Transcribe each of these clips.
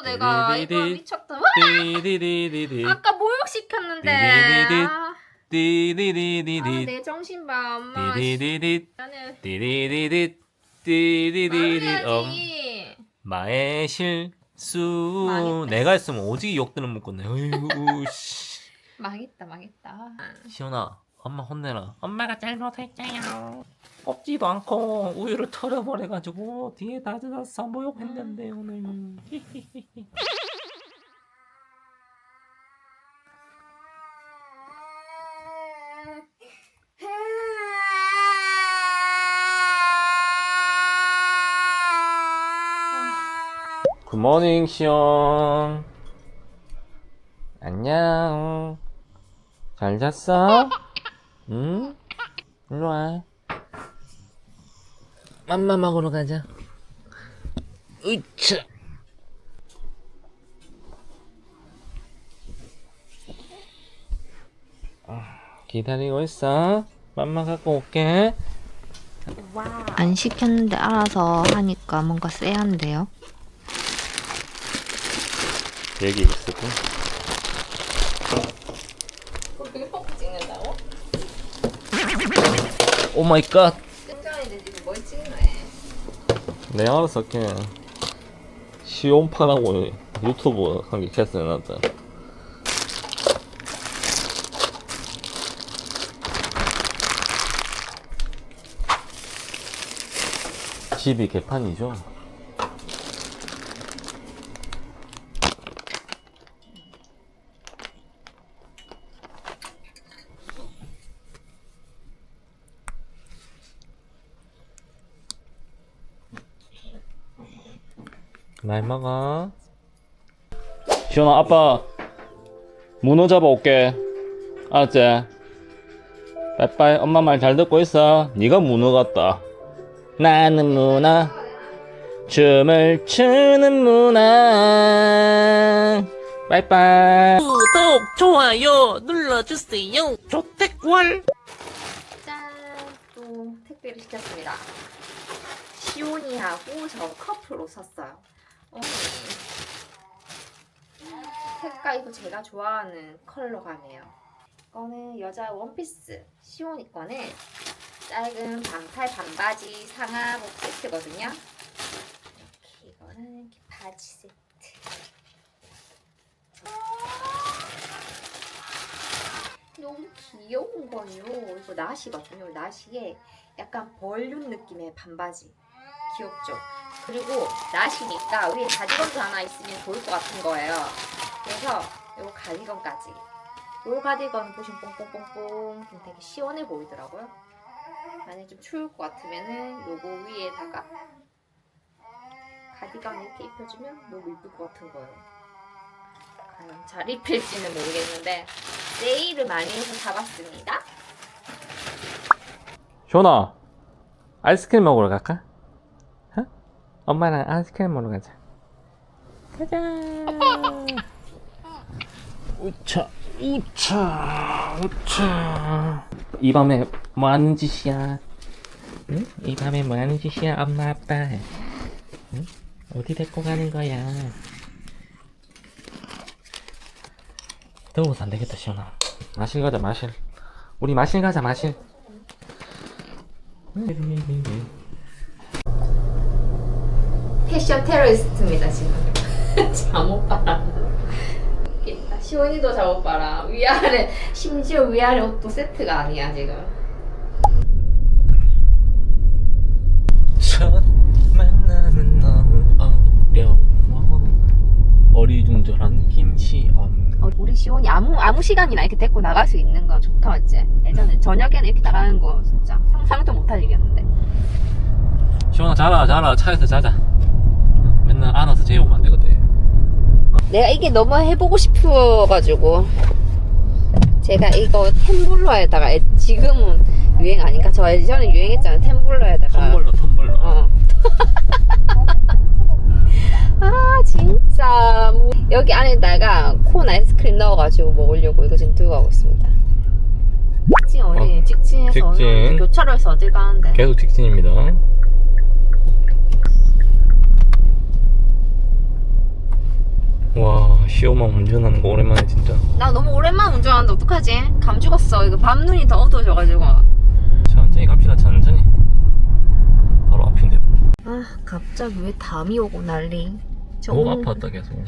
먹었어 내가 이거 디디디. 미쳤다. 와! 디디디디디 아까 모욕 시켰는데. 디디디디. 아, 디디디디디 아, 내 정신 봐 엄마. 디디디디 나는 디디디디 디디디디 어, 말해야지. 마의 실수 망했다. 내가 했으면 오지게 욕드는 묶었네 어이구 씨 망했다 망했다. 시원아 엄마 혼내라. 엄마가 잘못했잖아. 꺾지도 않고 우유를 털어버려가지고 뒤에 다 젖어서 모욕했는데 오늘. 굿모닝 시온 안녕. 잘 잤어? 응? 일로 와. 맘마 먹으러 가자. 으차. 기다리고 있어. 맘마 갖고 올게. 안 시켰는데 알아서 하니까 뭔가 쎄한데요. 여기 있었고 그렇게 퍽 찍는다고? 오 마이 갓. 내가 알아서 할게 시온파라고 유튜브 한개 캐스 해놨다 집이 개판이죠 날 먹어. 시원아, 아빠 문어 잡아 올게. 알았지? 빠이빠이. 엄마 말 잘 듣고 있어. 네가 문어 같다. 나는 문어. 춤을 추는 문어. 빠이빠이. 구독, 좋아요 눌러주세요. 조택월. 짠! 또 택배를 시켰습니다. 시온이하고 저 커플로 샀어요. 어. 색깔도 제가 좋아하는 컬러감이에요. 이거는 여자 원피스 시온이 거는 짧은 반팔 반바지 상하복 세트거든요. 이렇게 이거는 이렇게 바지 세트. 너무 귀여운 거예요. 이거 나시거든요. 나시에 약간 벌룬 느낌의 반바지. 귀엽죠? 그리고 나시니까 위에 가디건도 하나 있으면 좋을 것 같은 거예요. 그래서 요 가디건까지. 요 가디건 보시면 뽕뽕뽕뽕 좀 되게 시원해 보이더라고요. 만약에 좀 추울 것 같으면은 요거 위에다가 가디건 이렇게 입혀주면 너무 이쁠 것 같은 거예요. 과연 잘 입힐지는 모르겠는데 세일을 많이 해서 사봤습니다. 시원아, 아이스크림 먹으러 갈까? 어? 엄마랑 아이스크림 먹으러 가자. 가자. 우차, 우차, 우차. 이 밤에 뭐 하는 짓이야? 응? 이 밤에 뭐 하는 짓이야, 엄마 아빠? 응? 어디 데리고 가는 거야? 더워서 안 되겠다, 시원아. 마실 가자, 마실. 우리 마실 가자, 마실. 패션 테러리스트입니다 지금. 잠옷 봐라. 웃긴다. 시원이도 잠옷 봐라. 위아래 심지어 위아래 옷도 세트가 아니야 지금. 첫 만남은 너무 어려워 어리중절한 김시엄 어, 우리 시원이 아무 아무 시간이나 이렇게 데리고 나갈 수 있는 거 좋다 맞지? 예전에 저녁에는 이렇게 나가는 거 진짜 상상도 못할 일이었는데. 시원아 자라 자라 차에서 자자 맨날 안아서 재우면 안 되거든 내가 이게 너무 해보고 싶어가지고 제가 이거 템블러에다가 애- 지금은 유행 아닌가? 저 예전에 유행했잖아요 템블러에다가 텀블러 텀블러 어. 아 진짜 뭐, 여기 안에다가 콘 아이스크림 넣어가지고 먹으려고 이거 지금 들고 가고 있습니다 직진 어디? 직진에서 직진. 교차로에서 어딜 가는데? 계속 직진입니다 와 시오만 운전하는 거 오랜만에 진짜 나 너무 오랜만 운전하는데 어떡하지? 감 죽었어. 이거 밤눈이 더 어두워져가지고. 천천히 갑시다 천천히 바로 앞인데 뭐. 아 갑자기 왜 담이 오고 난리. 저목 운- 아팠다 계속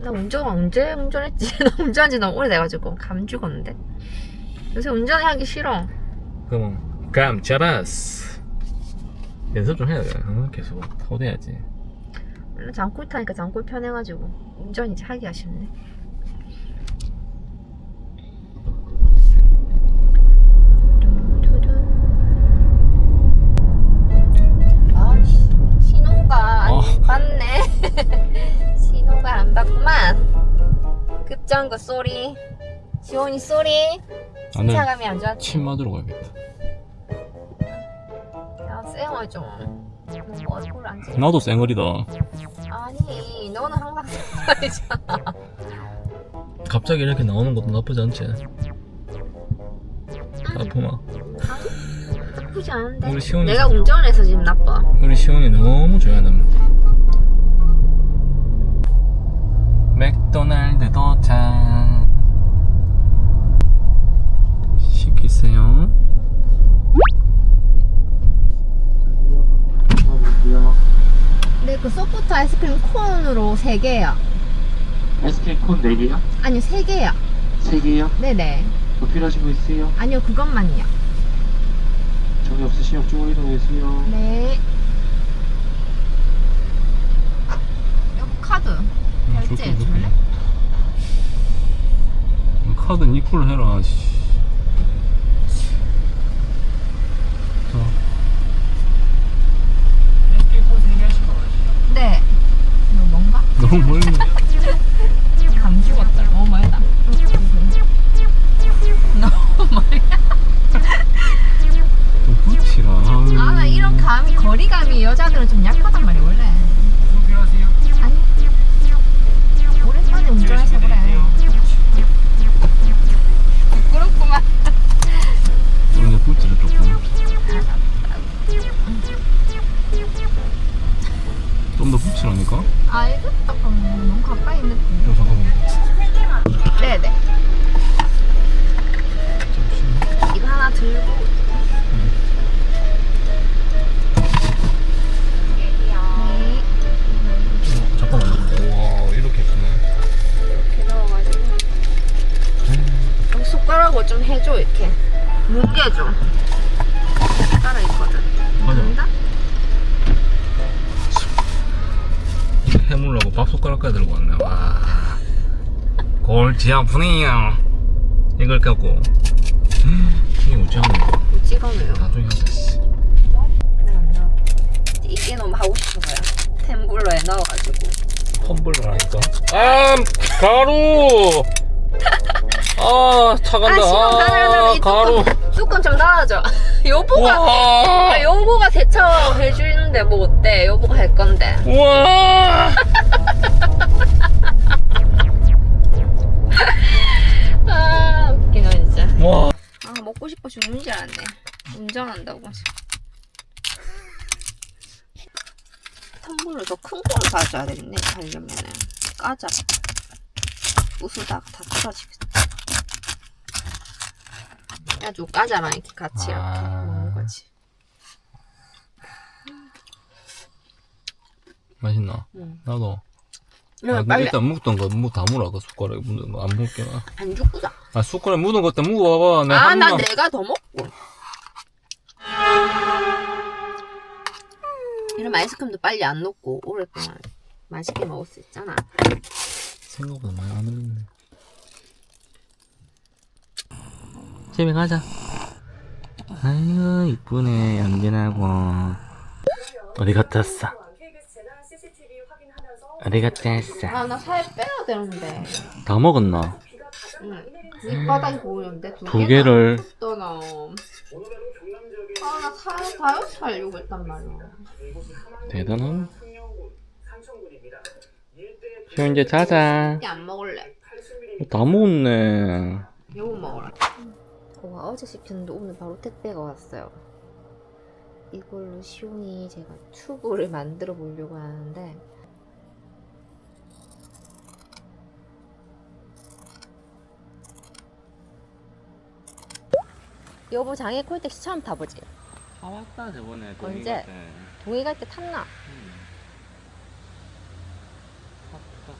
나 운전 언제 운전했지? 나 운전한 지 너무 오래돼가지고 감 죽었는데. 요새 운전하기 싫어. 그럼 감 잡았어 연습 좀 해야 돼 응? 계속 타고 돼야지 원래 장골 타니까 장골 편해가지고 운전 이제 하기가 쉽네. 아. 급정거 쏘리. 지원이 쏘리. 나는 차감이 안 좋았지. 침 맞으러 가야겠다 야, 쌩얼 좀. 뭐 얼굴 안 찍어. 나도 쌩얼이다 아니, 너는 항상 쌩얼이잖아. 갑자기 이렇게 나오는 것도 나쁘지 않지 아프마 나쁘지 않은데. 우리 시온이 내가 운전해서 지금 나빠. 우리 시온이 너무 좋아하는 맥도날드 도착 시키세요 근데 그 소프트 아이스크림 콘으로 3개요. 아이스크림 콘 4개요? 아니요, 3개요. 3개요? 네네. 뭐 필요하신 거 있으세요? 아니요, 그것만요. 정이 없으시면 쪽으로 이동해주세요 네. 여기 카드. 결제 줄래? 카드 니 콜로 해라 씨. 자 아이스크림 콘 3개 하신 거 맞으시죠? 네. 이거 뭔가? 너무 멀네 감 죽었다. 너무 멀다. 너무 멀다. 좀 붙이라 아, 나 이런 감이, 거리감이 여자들은 좀 약하단 말이야, 원래. 아니. 오랜만에 운전해서 그래. 부끄럽구만. 더 붙이라니까 알겠다. 그럼 너무 가까이 있는 느낌. 어, 잠깐만 네네. 잠시만 이거 하나 들고. 네. 어, 잠깐만 와 이렇게 했구나 이렇게 넣어가지고. 여기 숟가락으로 좀 해줘, 이렇게. 무게 좀. 해물라고 밥 숟가락까지 들고 왔네. 와. 골치 아프네요. 이걸 갖고. 이게 어찌 하는 거야? 뭐 찍어놓요. 나중에 하자. 이게 너무 하고 싶어서요. 템블러에 넣어가지고. 텀블러라니까? 아 가루! 아 차간다. 아, 이 가루. 뚜껑, 뚜껑 좀 닫아줘. 여보가, 와. 아, 여보가 대처 해주는 데 뭐 어때? 여보가 할 건데. 우와 아, 웃기네, 진짜. 와 아, 먹고 싶어 죽는 줄 알았네. 운전한다고. 텀블러 더 큰 거를 사줘야 되겠네, 하려면은. 까자. 부수다가 다 떨어지겠다. 아주 까자랑 이렇게 같이 이렇게 아. 먹는 거지. 맛있나? 응. 나도 아, 근데 빨리 일단 묵던 거 무 다 물어 그 숟가락에 묻은 거 안 묻게 나. 안 죽구나. 아 숟가락에 묻은 것도 묵어봐봐 내가 아, 한나 번만 내가 더 먹고. 이런 아이스크림도 빨리 안 녹고 오랫동안 맛있게 먹을 수 있잖아. 생각보다 많이 안 흘리네 집에 가자 아이고 이쁘네 연진하고 어디 갔다 왔어? 어디 갔다 왔어? 아, 나 살 빼야 되는데. 다 먹었나? 응. 밑바닥이 보이는데 두, 두 개를 떠나. 아, 나 살, 다이어트 하려고 했단 말이야. 대단한 시원 이제 자자 이게 안 먹을래. 다 먹었네 이거 먹어라. 와, 어제 시켰는데 오늘 바로 택배가 왔어요. 이걸로 시온이 제가 튜브를 만들어 보려고 하는데 여보 장애 콜택시 처음 타보지? 아 맞다 저번에 언제? 동해 갈 때 탔나? 음. 맞다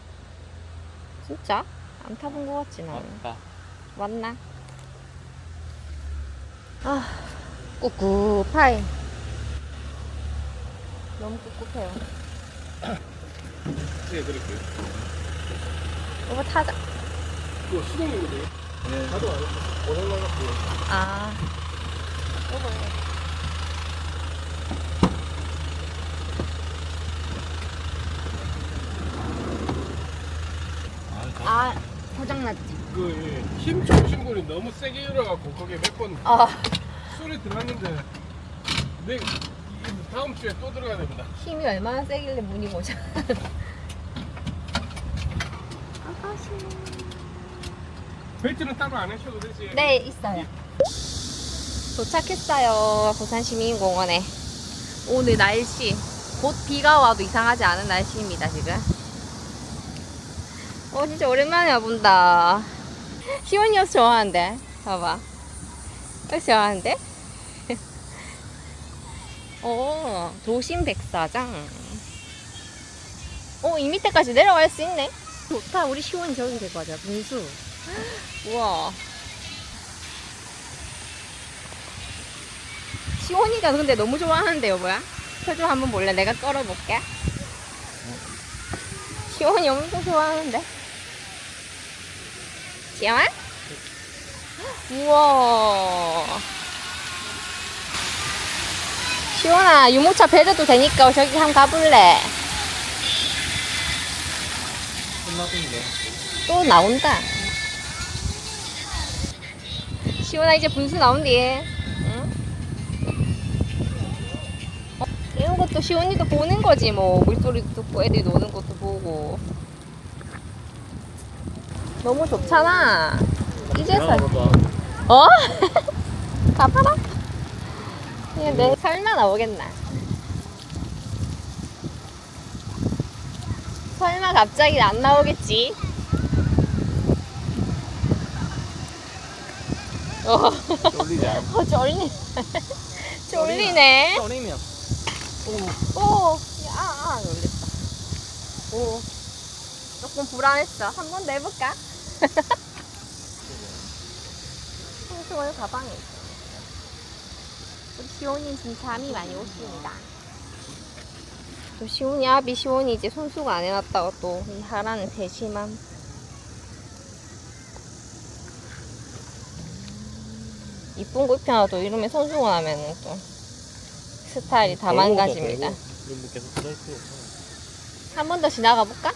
진짜? 안 타본 거 같지 나는 맞다 맞나? 아 꿉꿉하이 너무 꿉꿉해요 네, 그렇게. 여보 타자 그거 수동이거든요. 네. 나도 안 했어. 오늘. 아 여보 아 고장났지? 그, 예, 힘 좋으신 분이 너무 세게 일어갖고, 거기에 몇 번 아 소리 들었는데, 내, 이 다음 주에 또 들어가야 됩니다. 힘이 얼마나 세길래 문이 고장 벨트는 따로 안 하셔도 되지. 네, 있어요. 도착했어요. 부산시민공원에. 오늘 날씨. 곧 비가 와도 이상하지 않은 날씨입니다, 지금. 어, 진짜 오랜만에 와본다. 시원이 옷 좋아하는데. 봐봐. 옷 좋아하는데? 어, 도심 백사장. 어, 이 밑에까지 내려갈 수 있네. 좋다. 우리 시원이 저기 데리고 가자. 분수. 우와. 시원이가 근데 너무 좋아하는데 여보야? 표정 한번 볼래? 내가 끌어볼게. 시원이 엄청 좋아하는데. 시원? 우와. 시원아 유모차 배려도 되니까 저기 한번 가볼래? 끝나던데 또 나온다. 시원아 이제 분수 나온디. 응? 어, 이런 것도 시원이도 보는 거지 뭐 물소리도 듣고 애들이 노는 것도 보고. 너무 좋잖아. 이제서 어? 가봐라. 이게 내 설마 나오겠나? 설마 갑자기 안 나오겠지? 어, 쫄리자 어 쫄리, 쫄리네. 쫄리면 오, 아, 아, 놀랬다. 오, 조금 불안했어. 한 번 더 해볼까? 손수건 가방에 있어. 우리 시온이 지금 잠이 많이 오십니다. 또 시온이 아비 시온이 이제 손수건 안 해놨다고 또 이 하라는 세심함. 이쁜 거 입혀놔도 이러면 손수건 하면은 또 스타일이 다 망가집니다. 이거 계속 들어있고 한 번 더 지나가 볼까?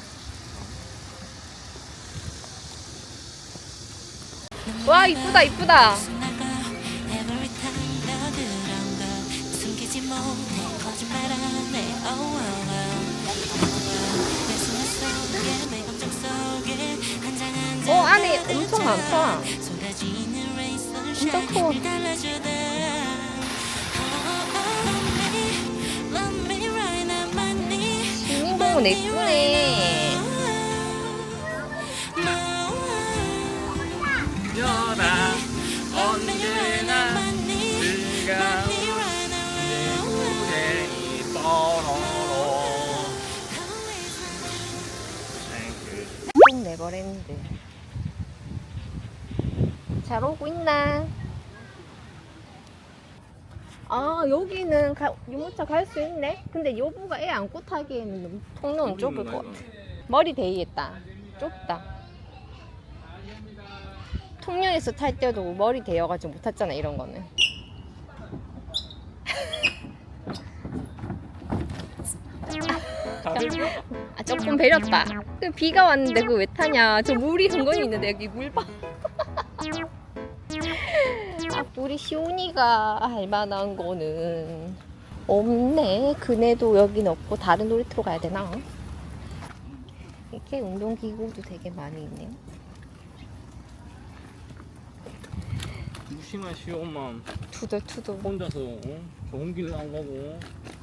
와 이쁘다 이쁘다. 어 안에 엄청 많다. My knee. 주민공원 예쁘네. 연아 언제나 즐거운 내구쟁이 뽀로로 꼭 네버랜드. 잘 오고 있나? 아 여기는 가, 유모차 갈 수 있네. 근데 여보가 애 안고 타기에는 너무 통로는 좁을 것 같아. 머리 대이했다. 좁다. 통영에서 탈 때도 머리 대여가지고 못 탔잖아 이런 거는. 아 조금 배렸다. 그 비가 왔는데 그거 왜 타냐? 저 물이 흥건히 있는데 여기 물 봐. 아 우리 시온이가 할 만한 거는 없네. 그네도 여긴 없고 다른 놀이터로 가야 되나? 이렇게 운동기구도 되게 많이 있네요. 무심한 시험만 투덜투덜. 혼자서 어? 좋은 길안 가고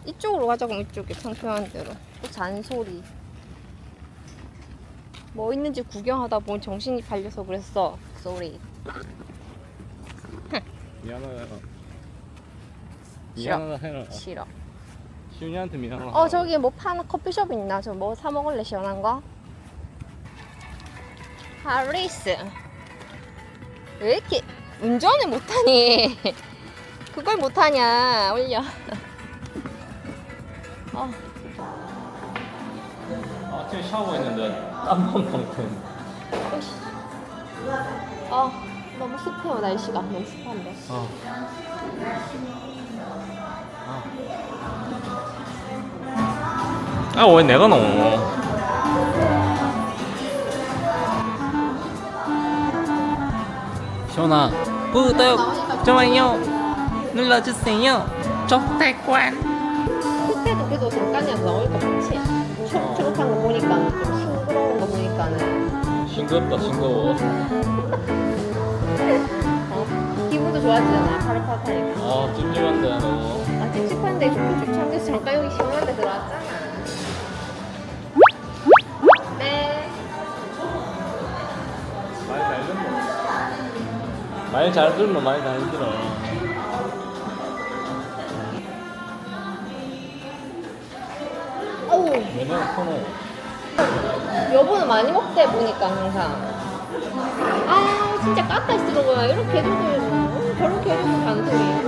이쪽으로 가자 그럼 이쪽에 창피한 대로. 또 잔소리. 뭐 있는지 구경하다 보니 정신이 팔려서 그랬어. 쏘리. 미안하다. 싫어. 미안하다 해라. 싫어. 시윤이한테 미안하다. 어 저기 뭐 파는 커피숍 있나? 저 뭐 사 먹을래 시원한 거? 하리스. 왜 이렇게 운전을 못하니? 그걸 못하냐? 올려. 어. 아침에 샤워했는데 땀만 펑펑. 오씨. 아 너무 습해요 날씨가 너무 습한데. 어. 아, 왜 내가 넣어? 시원아, 구독, 좋아요 눌러주세요. 조태관 그때도 그래도 잠깐이라도 나올 것 같지? 초록 초록한 거 보니까 좀 싱그러운 거 보니까는 싱겁다, 싱거워. 좋아지잖아 파릇파릇 하니까. 아, 찜찜한데, 너무. 아 찝찝한데 좋지 않겠어 잠깐 여기 시원한 데 들어왔잖아 네 많이 잘 들어. 많이 잘 들어, 많이 잘 들어. 어우 왜냐면 코너. 여보는 많이 먹대 보니까 항상 아 진짜 까딱 쓰는 거야 이렇게 해줘도 음, 저렇게 조금만 먹고.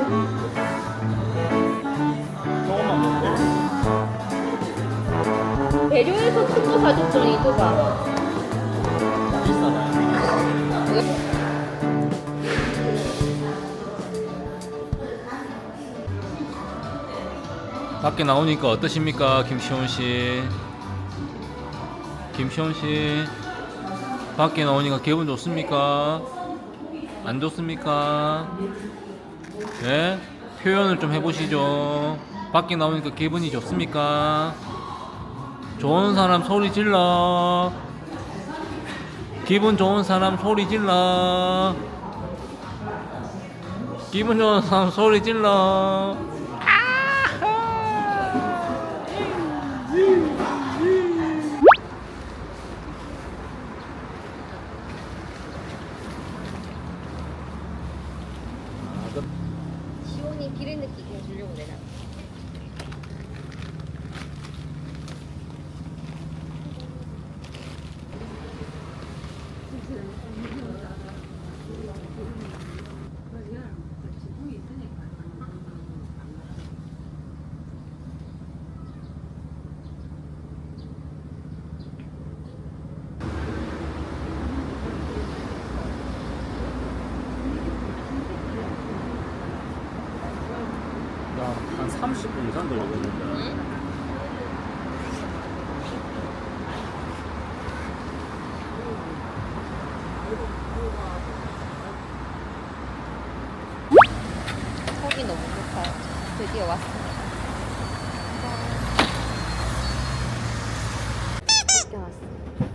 배려해서 큰 거 사줬더니 또 봐. 밖에 나오니까 어떠십니까, 김시원 씨? 김시원 씨, 밖에 나오니까 기분 좋습니까? 안 좋습니까? 예? 표현을 좀 해보시죠. 밖에 나오니까 기분이 좋습니까? 좋은 사람 소리 질러. 기분 좋은 사람 소리 질러. 기분 좋은 사람 소리 질러. 시온이 기를 느끼게 해주려고 내가. 한 30분 이상 걸리겠는데. 속이 너무 좋아요. 드디어 왔습니다. 드디어 왔습니다.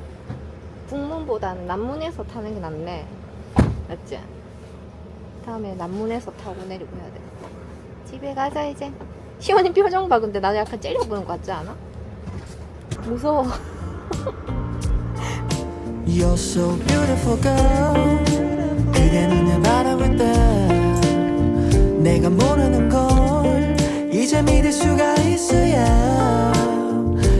북문보다는 남문에서 타는 게 낫네. 맞지? 다음에 남문에서 타고 내리고 해야 돼. 집에 가자 이제. 시원이 표정 봐. 근데 나도 약간 째려보는 것 같지 않아? 무서워. You're so beautiful girl 있다 내가 모르는 걸 이제 믿을 수가 있어야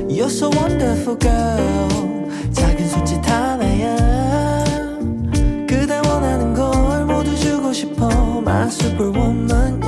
You're so wonderful girl 작은 손짓 하나야 그대 원하는 걸 모두 주고 싶어 My superwoman